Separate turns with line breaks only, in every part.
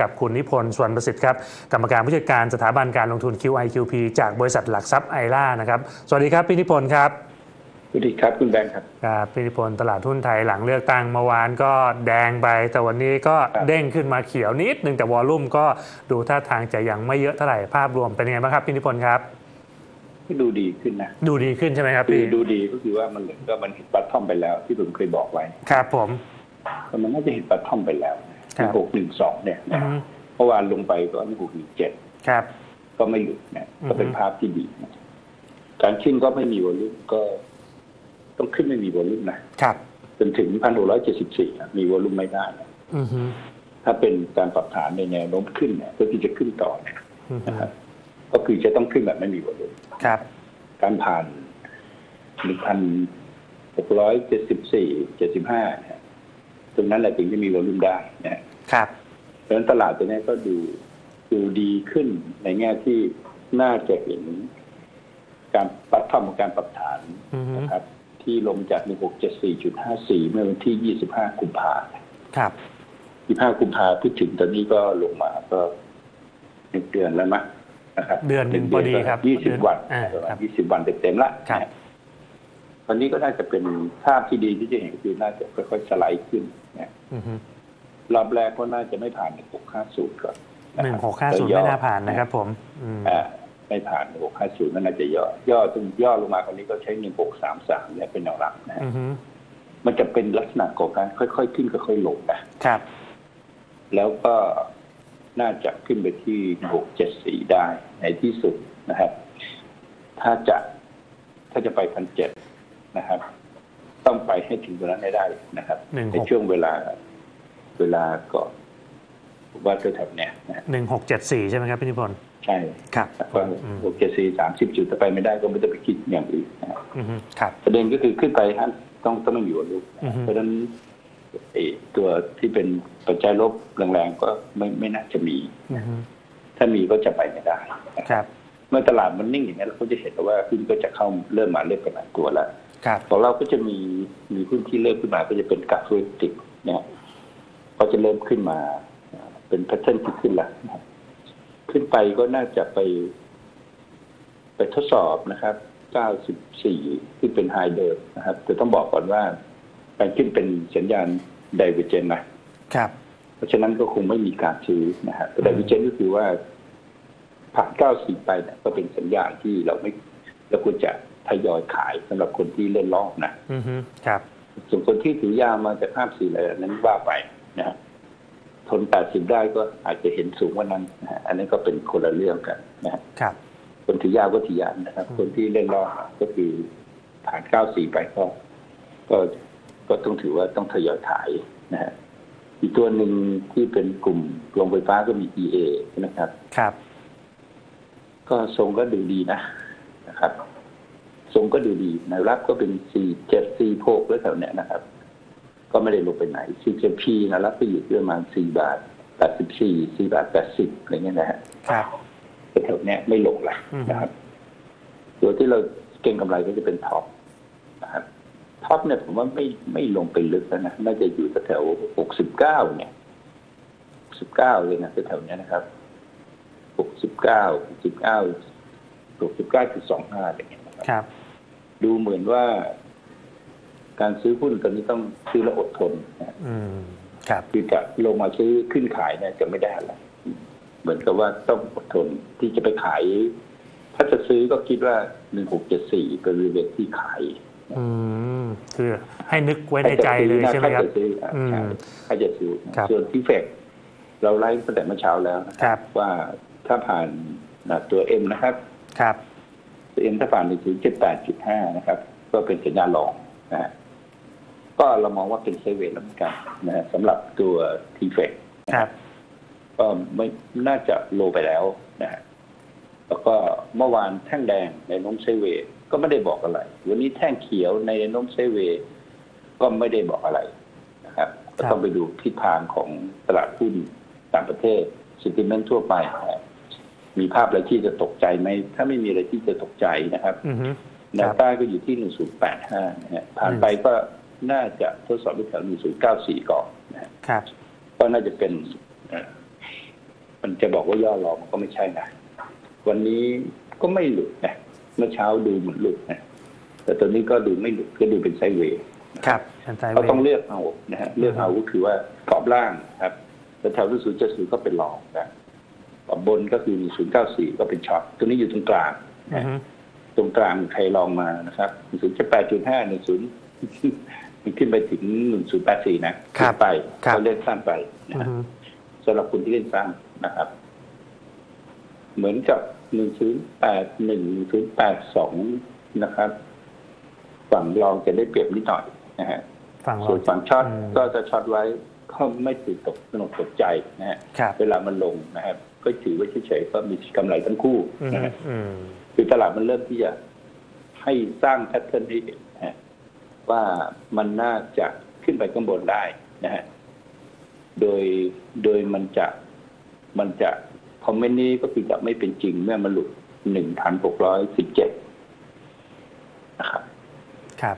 กับคุณนิพนธ์สวนประสิทธิ์ครับกรรมการผู้จัดการสถาบันการลงทุน QIQP จากบริษัทหลักทรัพย์ไอร่านะครับสวัสดีครับพี่นิพนธ์ครับ
สวัสดีครับคุณแบงค์ครับ
ครับพี่นิพนธ์ตลาดหุ้นไทยหลังเลือกตั้งเมื่อวานก็แดงไป แต่วันนี้ก็
ครับ
เด้งขึ้นมาเขียวนิดหนึ่งแต่วอลลุ่มก็ดูท่าทางจะยังไม่เยอะเท่าไหร่ภาพรวมเป็นยังไงบ้างครับพี่นิพนธ์ครับ
ก็ดูดีขึ้นนะ
ดูดีขึ้นใช่ไหมครับ
คือ
พี่
ดูดีก็คือว่ามันเหมือนก็มันเห็นปัตทอมไปแล้วที่ผมเคยบอกไว้
ครับผม
แต่มันน่าจะเห็นปัตทอมไปแล้ว
ครับ
หกหนึ่งสองเนี่ย
อื
นะ
ม
เมื่อวานลงไปก็หกหนึ่งเจ็ด
ครับ
ก็ไม่หยุดนะ
อือฮึ
ก็เป็นภาพที่ดีนะการขึ้นก็ไม่มีวอลลุ่มก็ ต้องขึ้นไม่มีวอลลุ่มนะครับจนถึงพันหกร้อยเจ็ดสิบสี่มีวอลลุ่มไม่ได้นะ
อือฮึ
ถ้าเป็นการปรับฐานในแนวโน้มขึ้นเนี่ยก็คือจะขึ้นต่อเนี่ย
อือฮึ
นะครับก็คือจะต้องขึ้นแบบไม่มีวอลลุ่ม
ครับ
การผ่านหนึ่งพันหกร้อยเจ็ดสิบสี่เจ็ดสิบห้าตรงนั้นแหละถึงจะมีวอลุ่มได้นะฮะ
ครับ
เพราะฉะนั้นตลาดตัวนี้ก็ดูดูดีขึ้นในแง่ที่น่าจะเห็น การปรับทำของการปรับฐาน
อือฮึ
นะครับ ที่ลงจาก 1674.54 เมื่อวันที่ 25 กุมภา
ครับ
25 กุมภาพูดถึงตอนนี้ก็ลงมาก็หนึ่งเดือนแล้วมั้งนะครับ
เดือนหนึ่งพอดีครับ
ยี่สิบวัน
อ่า
ประมา
ครั
ณ
บ
ยี่สิบวันเต็มๆละ
ครับ
นะฮะตอนนี้ก็น่าจะเป็นภาพที่ดีที่จะเห็นก็คือน่าจะค่อยๆสไลด์ขึ้นนะ
อือฮึ
รอบแรกก็น่าจะไม่ผ่าน1650ก่อนนะ
หนึ่
ค
ง
รับ
หกห้าศูนย์
ย่อ
ไม่น่าผ่านนะครับผมอืม
อ่าไม่ผ่าน1650ก็น่าจะย่อย่อซึ่งย่อลงมาคนนี้ก็ใช้1633เนี่ยเป็นแนวรับนะฮะ
อือฮึ
มันจะเป็นลักษณะของการค่อยๆขึ้นค่อยๆลงนะ
ครับ
แล้วก็น่าจะขึ้นไปที่หกเจ็ดสี่ได้ในที่สุดนะครับ ถ้าจะถ้าจะไปพันเจ็ดนะครับ ต้องไปให้ถึงตรงนั้นให้ได้นะครับ
หนึ่ง
ใน
หก
ช่วงเวลา เวลาก่อนผมว่าแถวๆเนี้ยนะ
หนึ่งหกเจ็ดสี่ใช่ไหมครับพี่นิพนธ์
ใช่
ครับ
ก็
อืม
หกเจ็ดสี่สามสิบจุดถ้าไปไม่ได้ก็ไม่ต้องไปคิดอย่างอื่นนะครับ
อือฮึครับ
ประเด็นก็คือขึ้นไปฮะต้องต้องไม่มีวอลลุ่ม
อือฮึ
เพราะฉะนั้นไอ้ตัวที่เป็นปัจจัยลบแรงๆก็ไม่ไม่น่าจะมี
อือฮึ
ถ้ามีก็จะไปไม่ได้นะ
ครับ
เมื่อตลาดมันนิ่งอย่างนี้นเราก็จะเห็นว่าหุ้นก็จะเข้าเริ่มมาเริ่มกระหน่ำตัวแล้ว
ครับ
ของเราก็จะมีมีหุ้นที่เริ่มขึ้นมาก็จะเป็นกราฟธุรกิจเนี่ย ก็จะเริ่มขึ้นมา เป็นแพทเทิร์นที่ขึ้นแล้วนะครับ ขึ้นไปก็น่าจะไป ไปทดสอบนะครับ 94 ที่เป็นไฮเดิมนะครับแต่ต้องบอกก่อนว่าการขึ้นเป็นสัญญาณไดเวอร์เจนนะ
ครับ
เพราะฉะนั้นก็คงไม่มีการซื้อนะฮะแต่วิเจนก็คือว่าผ่าน94 ไปเนี่ยก็เป็นสัญญาณที่เราไม่เราควรจะทยอยขายสำหรับคนที่เล่นรอบนะ
อือฮึครับ
ส่วนคนที่ถือยาวมาจาก54อะไรนั้นว่าไป นะฮะทน 80 ได้ก็อาจจะเห็นสูงกว่านั้นนะฮะอันนั้นก็เป็นคนละเรื่องกันนะฮะ
ครับ
คนถือยาวก็ถือยาวนะครับ คนที่เล่นรอบก็คือผ่าน 94 ไปก็ ก็ก็ต้องถือว่าต้องทยอยขายนะฮะอีกตัวหนึ่งที่เป็นกลุ่มโรงไฟฟ้าก็มี EA นะครับ
ครับ
ก็ทรงก็ดูดีนะนะครับ ทรงก็ดูดีแนวรับก็เป็น 4 7 4 6แล้วแถวเนี้ยนะครับ ก็ไม่ได้ลงไปไหน CJP นะรับก็อยู่ที่ประมาณ4บาท84 4บาท80อะไรเงี้ยนะฮะ
ครับ
แถวเนี้ยไม่ลงละ
อืม
นะครับตัวที่เราเก่งกำไรก็จะเป็นท็อปนะครับท็อปเนี่ยผมว่าไม่ไม่ลงไปลึกแล้วนะน่าจะอยู่แถวหกสิบเก้าเนี่ยสิบเก้าเลยนะแถวๆเนี้ยนะครับหกสิบเก้าสิบเก้าหกสิบเก้าจุดสองห้าอะไรเงี้ยนะครับ
ครับ
ดูเหมือนว่า การซื้อหุ้นตอนนี้ต้องซื้อแล้วอดทนนะ
อืมครับ
คือจะลงมาซื้อขึ้นขายเนี่ยจะไม่ได้อะไรเหมือนกับว่าต้องอดทนที่จะไปขาย ถ้าจะซื้อก็คิดว่าหนึ่งหกเจ็ดสี่เป็นบริเวณที่ขาย
อืมคือให้นึกไว้ในใจเลยใช่ไหมครับ
ถ้าจะซื้อนะ
อืม
ถ้าจะซื้อนะครับส่วนที่เฟกเราไล่ตั้งแต่เมื่อเช้าแล้วนะค
ครั
รับว่าถ้าผ่านนะตัวเอ็มนะครับ
ครับ
ตัวเอ็มถ้าผ่านไปถึงเจ็ดแปดจุดห้านะครับ ก็เป็นสัญญาณรองนะฮะ ก็เรามองว่าเป็นเซเว่นแล้วเหมือนกันนะฮะสำหรับตัวทีเฟก
ครับ
ก็ไม่น่าจะโลไปแล้วนะฮะแล้วก็เมื่อวานแท่งแดงในน้มเซเวย์ก็ไม่ได้บอกอะไร วันนี้แท่งเขียวในน้มเซเวย์ก็ไม่ได้บอกอะไรนะครับก็ต้องไปดูทิศทางของตลาดหุ้นต่างประเทศสินติเมนทั่วไปนะครับมีภาพอะไรที่จะตกใจไหม ถ้าไม่มีอะไรที่จะตกใจนะครับ
อือฮึ
แนวต้านก็อยู่ที่1085นะฮะผ่านไปก็ น่าจะทดสอบที่แถว1094 ก่อนนะฮะ
ครับ
ก็น่าจะเป็นเอ่อมันจะบอกว่าย่อรอมันก็ไม่ใช่นะ วันนี้ก็ไม่หลุดนะเมื่อเช้าดูเหมือนหลุดนะแต่ตอนนี้ก็ดูไม่หลุดก็ดูเป็นไซด์เวย์
ครับอันไซด์
เรา
เว
ต้อง
ย์
เลือกเอานะฮะเลือกเอาก็คือว่ากรอบล่างครับแต่แถวที่ศูนย์เจ็ดศูนย์ก็เป็นรองนะกรอบบนก็คือศูนย์เก้าสี่ก็เป็นช็อตตัวนี้อยู่ตรงกลาง
อื
นะ
อฮึ
ตรงกลางใครลองมานะครับศูนย์แปดจุดห้าหนึ่งศูนย์ มันขึ้นไปถึงหนึ่งศูนย์แปดสี่นะครับขึ้นไป
ครับ
ก็เล่นสั้นไปนะ
อือ
ฮะ
ฮึ
สำหรับคนที่เล่นสั้นนะครับ เหมือนกับหนึ่งศูนย์แปดหนึ่งศูนย์แปดสองนะครับ ฝั่งรองจะได้เปรียบนิดหน่อยนะฮะ
ฝั่งเรา
ส่วนฝั่งช็อต
ม
ก็จะช็อตไว้ก็ไม่ตื่นตกตระหนกตกใจนะฮะ
ครับ
เวลามันลงนะครับ ก็ถือไว้เฉยๆก็มีกำไรทั้งคู่
อือ
นะ
ฮึ
ฮะ
อืม
คือตลาดมันเริ่มที่จะให้สร้างแพทเทิร์นให้เห็นนะฮะ ว่ามันน่าจะขึ้นไปข้างบนได้นะฮะโดยโดยมันจะมันจะคอมเมนต์นี้ก็คือจะไม่เป็นจริงเมื่อมันหลุดหนึ่งพันหกร้อยสิบเจ็ดนะครับ
ครับ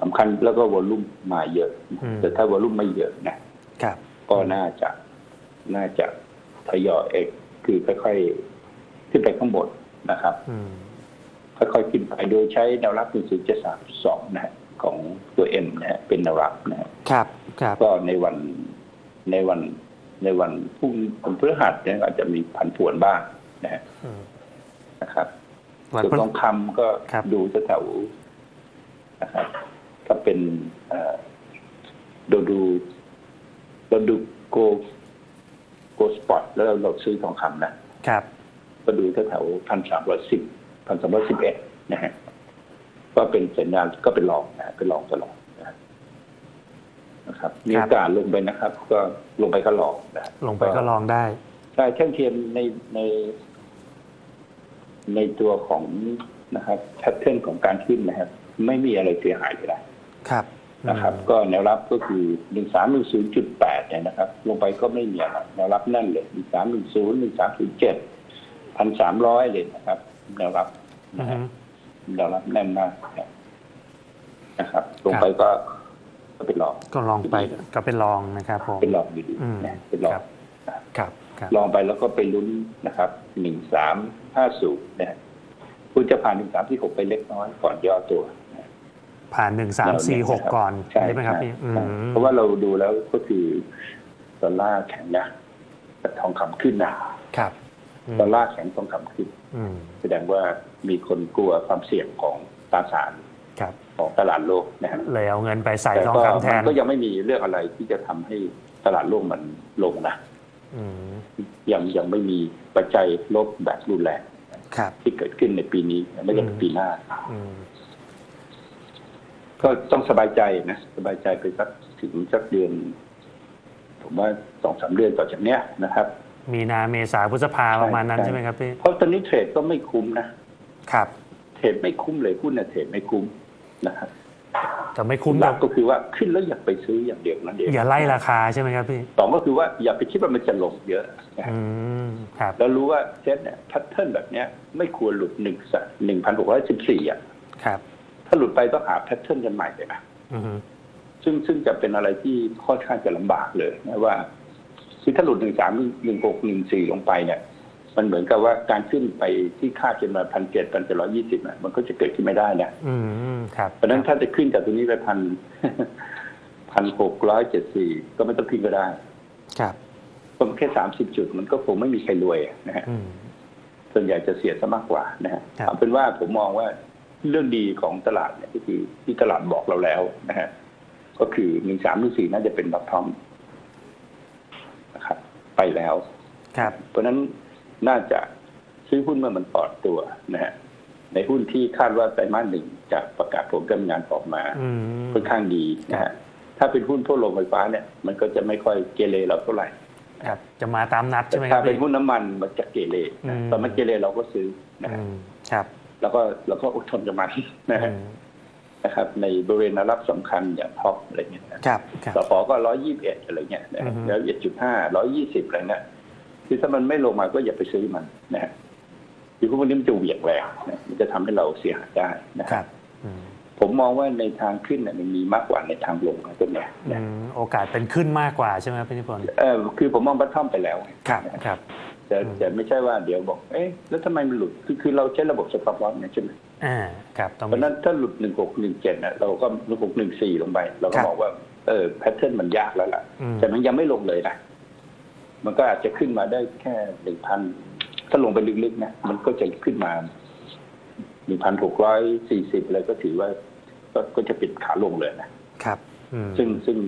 สำคัญแล้วก็วอลลุ่มมาเยอะ
อืม
แต่ถ้าวอลลุ่มไม่เยอะนะ
ครับ
ก็น่าจะน่าจะทยอยเอกคือค่อยๆขึ้นไปข้างบนนะครับ
อืม
ค่อยๆขึ้นไปโดยใช้แนวรับ1 0 7 3 2นะฮะ ของตัวเอ็มนะฮะเป็นแนวรับนะฮะ
ครับ ครับ
ก็ในวันในวันในวันพรุ่งวันพฤหัสเนี่ยอาจจะมีผันผวนบ้างนะฮะ
อืม
นะครับ
วัน
ส่วน
พฤ
ทองคำก็
ครับ
ดูแถวๆนะครับก็เป็นเอ่อเราดูเราดูโกโกสปอตแล้วเราซื้อทองคำนะ
ครับ
ก็ดูแถวพันสามร้อยสิบพันสามร้อยสิบเอ็ดนะฮะ ก็เป็นสัญญาณก็เป็นรองนะฮะเป็นรองตลอดนะฮะนะครับมีโอกาสลงไปนะครับ ก็ลงไปก็ลองนะฮะ
ลงไปก็ลองได้
ใช่แท่งเทียมในใน ในตัวของนะครับแพทเทิร์นของการขึ้นนะครับ ไม่มีอะไรเสียหายเลยนะครับนะครับ
อืม
ก็แนวรับก็คือหนึ่งสามหนึ่งศูนย์จุดแปดเนี่ยนะครับ ลงไปก็ไม่มีอะไรแนวรับนั่นเลยหนึ่งสามหนึ่งศูนย์หนึ่งสามศูนย์เจ็ดพันสามร้อยเลยนะครับ แนวรับ
อื
นะ
อ
ฮะ
ฮึ
แนวรับแน่นมากนะครับ ลงไปก็ก็เป็นรอง
ก็ลองไปก็เป็นลองนะครับผม
เป็นรองอยู่ดี
อืม
นะเป็นรอง
ครับครับครับ
ลองไปแล้วก็ไปลุ้นนะครับหนึ่งสามห้าศูนย์นะฮะคุณจะผ่านหนึ่งสามที่หกไปเล็กน้อยก่อนย่อตัวนะ
ผ่านหนึ่งสามสี่หกก่อน
ใช่
ได้ไหมครับ
ใช่
พี่อื
ใช่
ม
เพราะว่าเราดูแล้วก็คือดอลลาร์แข็งนะแต่ทองคำขึ้นนะครับ
ม
ดอลลาร์แข็งทองคำขึ้น
อืม
แสดงว่ามีคนกลัวความเสี่ยงของตราสาร
ครับ
ของตลาดโลกนะฮะ
เลยเอาเงินไปใส่
แต่
ทอง
ก็
คำแท
มันนก็ยังไม่มีเรื่องอะไรที่จะทำให้ตลาดโลกมันลงนะ
อืม
ยังยังไม่มีปัจจัยลบแบบรุนแรง
ครับ
ที่เกิดขึ้นในปีนี้ไม่ใช่ปีหน้า
อืม
ก็ต้องสบายใจนะสบายใจไปสักถึงสักเดือน ผมว่าสองสามเดือนต่อจากเนี้ยนะครับ
มีนาเมษาพฤษภา
ใช่
ประมาณนั้น
ใช่
ใช่ไหมครับพี่
เพราะตอนนี้เทรดก็ไม่คุ้มนะครับ เทรดไม่คุ้มเลยหุ้นเนี่ยเทรดไม่คุ้มนะครับ
แต่ไม่คุ้ม
ห
แบ
ลั
บ
กก็คือว่าขึ้นแล้วอย่าไปซื้ออย่างเดียวนั่นเอง
อย่าไล่ราคาใช่ไหมครับพี่
สองก็คือว่าอย่าไปคิดว่ามันจะลงเยอะนะ
อืมครับ
แล้วรู้ว่าเซ็ตเนี่ยแพทเทิร์นแบบเนี้ยไม่ควรหลุดหนึ่งหนึ่งพันหกร้อยสิบสี่อะ
ครับ
ถ้าหลุดไปต้องหาแพทเทิร์นกันใหม่เลยนะ
อือฮึ
ซึ่งซึ่งจะเป็นอะไรที่ค่อนข้างจะลำบากเลยนะว่า คือถ้าหลุดหนึ่งสามหนึ่งหกหนึ่งสี่ลงไปเนี่ย มันเหมือนกับว่าการขึ้นไปที่ค่าขึ้นมาพันเจ็ดพันเจ็ดร้อยี่สิบมันก็จะเกิดขึ้นไม่ได้นะ
อืมครับ
เพราะฉะนั้นถ้าจะขึ้นจากตรงนี้ไปพันพันหกร้อยเจ็ดสี่ก็ไม่ต้องขึ้นก็ได้
ครับ
เพราะมันแค่สามสิบจุดมันก็คงไม่มีใครรวยนะฮะ
อืม
ส่วนใหญ่จะเสียซะมากกว่านะฮะ
ครับ
เอาเป็นว่าผมมองว่าเรื่องดีของตลาดเนี่ยก็คือที่ตลาดบอกเราแล้วนะฮะก็คือหนึ่งสามหนึ่งสี่น่าจะเป็นบัตทอมนะครับ ไปแล้ว
ครับ
เพราะฉะนั้นน่าจะซื้อหุ้นเมื่อมันปลอดตัวนะฮะในหุ้นที่คาดว่าไตรมาสหนึ่งจะประกาศผลการดำเนินงานออกมา
อืม
ค่อนข้างดีนะฮะถ้าเป็นหุ้นพวกโรงไฟฟ้าเนี่ยมันก็จะไม่ค่อยเกเรเราเท่าไหร่
ครับ จะมาตามนัด
แต่
ใช่ไหมค
ถ้า
รับ
เป็น
พี่
หุ้นน้ำมันมันจะเกเรนะ
อืม
ตอนมันเกเรเราก็ซื้อนะ
อื
ฮะ
มครับ
แล้วก็เราก็อดทนกับมันนะฮะ
อืม
นะครับในบริเวณแนวรับสำคัญอย่างท็อปอะไรเงี้ยนะครับ
ครับ
สปอก็ร้อยยี่สิบเอ็ดอะไรเงี้ยนะ
อื
ฮะ
อฮึ
แล้วเอ็ดจุดห้าร้อยยี่สิบอะไรเนี่ยคือถ้ามันไม่ลงมาก็อย่าไปซื้อมันนะฮะคือพวกนี้มันจะเหวี่ยงแรงนะมันจะทำให้เราเสียหายได้นะ
ค
ค
รั
รั
บบอืม
ผมมองว่าในทางขึ้นเนี่ยมันมีมากกว่าในทางลงนะตัวเนี้ย
อื
นะ
มโอกาสเป็นขึ้นมากกว่าใช่ไหมครับพี่นิพนธ์
เออคือผมมองบัตทอมไปแล้วไง
ครับครับ
แต่
อืม
แต่ไม่ใช่ว่าเดี๋ยวบอก เอ๊ะแล้วทำไมมันหลุดคือคือเราใช้ระบบสต็อปลอสเนี่ยใช่ไหม
อ่าครับต้อง
เพ
มี
ราะฉะนั้นถ้าหลุดหนึ่งหกหนึ่งเจ็ดนะเราก็หนึ่งหกหนึ่งสี่ลงไป เรา
ค
ก็
รับ
บอกว่าเออแพทเทิร์นมันยากแล้วล่ะ
อืม
แต่มันยังไม่ลงเลยนะมันก็อาจจะขึ้นมาได้แค่หนึ่งพันถ้าลงไปลึกๆนะมันก็จะขึ้นมาหนึ่งพันหกร้อยสี่สิบอะไรก็ถือว่า ก็ก็จะปิดขาลงเลยนะครับ
อืม
ซึ่งซึ่ง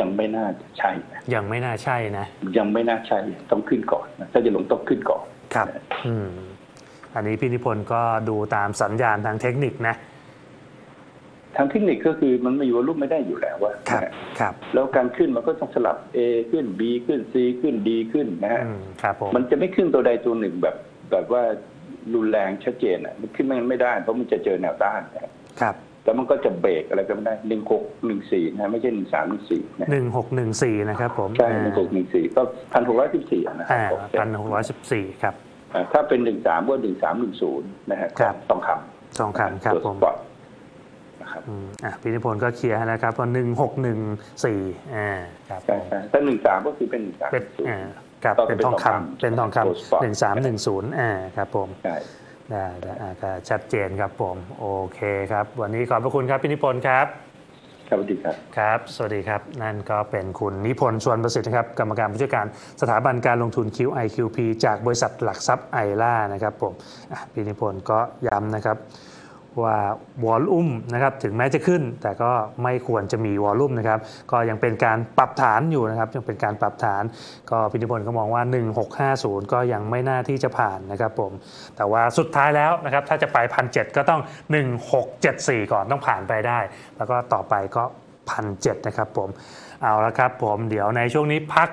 ยังไม่น่าจะใช่นะ
ยังไม่น่าใช่นะ
ยังไม่น่าใช่ต้องขึ้นก่อนนะถ้าจะลงต้องขึ้นก่อน
ครับ อืม อันนี้พี่นิพนธ์ก็ดูตามสัญญาณทางเทคนิคนะ
ทางเทคนิคก็คือมันมีวอลุ่มไม่ได้อยู่แล้วว่า
ครับครับ
แล้วการขึ้นมันก็ต้องสลับ A ขึ้น B ขึ้น C ขึ้น D ขึ้นนะฮะ
อืมครับผม
มันจะไม่ขึ้นตัวใดตัวหนึ่งแบบแบบว่ารุนแรงชัดเจนอะมันขึ้นมันไม่ได้เพราะมันจะเจอแนวต้านนะฮะ
ครับ
แล้วมันก็จะเบรกอะไรก็ไม่ได้หนึ่งหกหนึ่งสี่นะไม่ใช่หนึ่งสามหนึ่งสี่นะ
หนึ่งหกหนึ่งสี่นะครับผม
ใช่หนึ่งหกหนึ่งสี่ก็พันหกร้อยสิบสี่นะครั
อ่า
บ
พันหกร้อยสิบสี่ครับ
อ่า ถ้าเป็นหนึ่งสามก็หนึ่งสามหนึ่งศูนย์นะฮะ
ครับ
ต้องค
ทองำคำครับ
ตัว
ผม
สปอร์ตนะครับ
อืมอะพี่นิพนธ์ก็เคลียร์ให้แล้วครับพอหนึ่งหกหนึ่งสี่อ่าครับผ
ใช่
ม
ใช่ถ้าหนึ่งสามก็คือเป็นหนึ่งสาม
เป็น
ศูน
อ่า
ย์
ครับ
ก็
เป็น
เป็น
ทอง
ทอง
คำ
คำ
เป็นทอง
ตัวสปอร์ต
คำหนึ่งสามหนึ่งศูนย์อ่าครับผม
ใช่
ได้ได้อ่าก็ชัดเจนครับผม โอเคครับ วันนี้ขอบพระคุณครับพี่นิพนธ์ครับ
ครับสวัสดีครับ
ครับ สวัสดีครับ นั่นก็เป็นคุณนิพนธ์ชวนประสิทธิ์นะครับกรรมการผู้จัดการสถาบันการลงทุน QIQP จากบริษัทหลักทรัพย์ไอล่านะครับผมพี่นิพนธ์ก็ย้ำนะครับ ว่าวอลลุ่มนะครับถึงแม้จะขึ้น แต่ก็ไม่ควรจะมีวอลลุ่มนะครับก็ยังเป็นการปรับฐานอยู่นะครับยังเป็นการปรับฐาน ก็พินิพนธ์ก็มองว่า 1650 ก็ยังไม่น่าที่จะผ่านนะครับผมแต่ว่าสุดท้ายแล้วนะครับถ้าจะไปพันเก็ต้อง 1674 ก่อนต้องผ่านไปได้ แล้วก็ต่อไปก็พันเนะครับผมเอาละครับผมเดี๋ยวในช่วงนี้พัก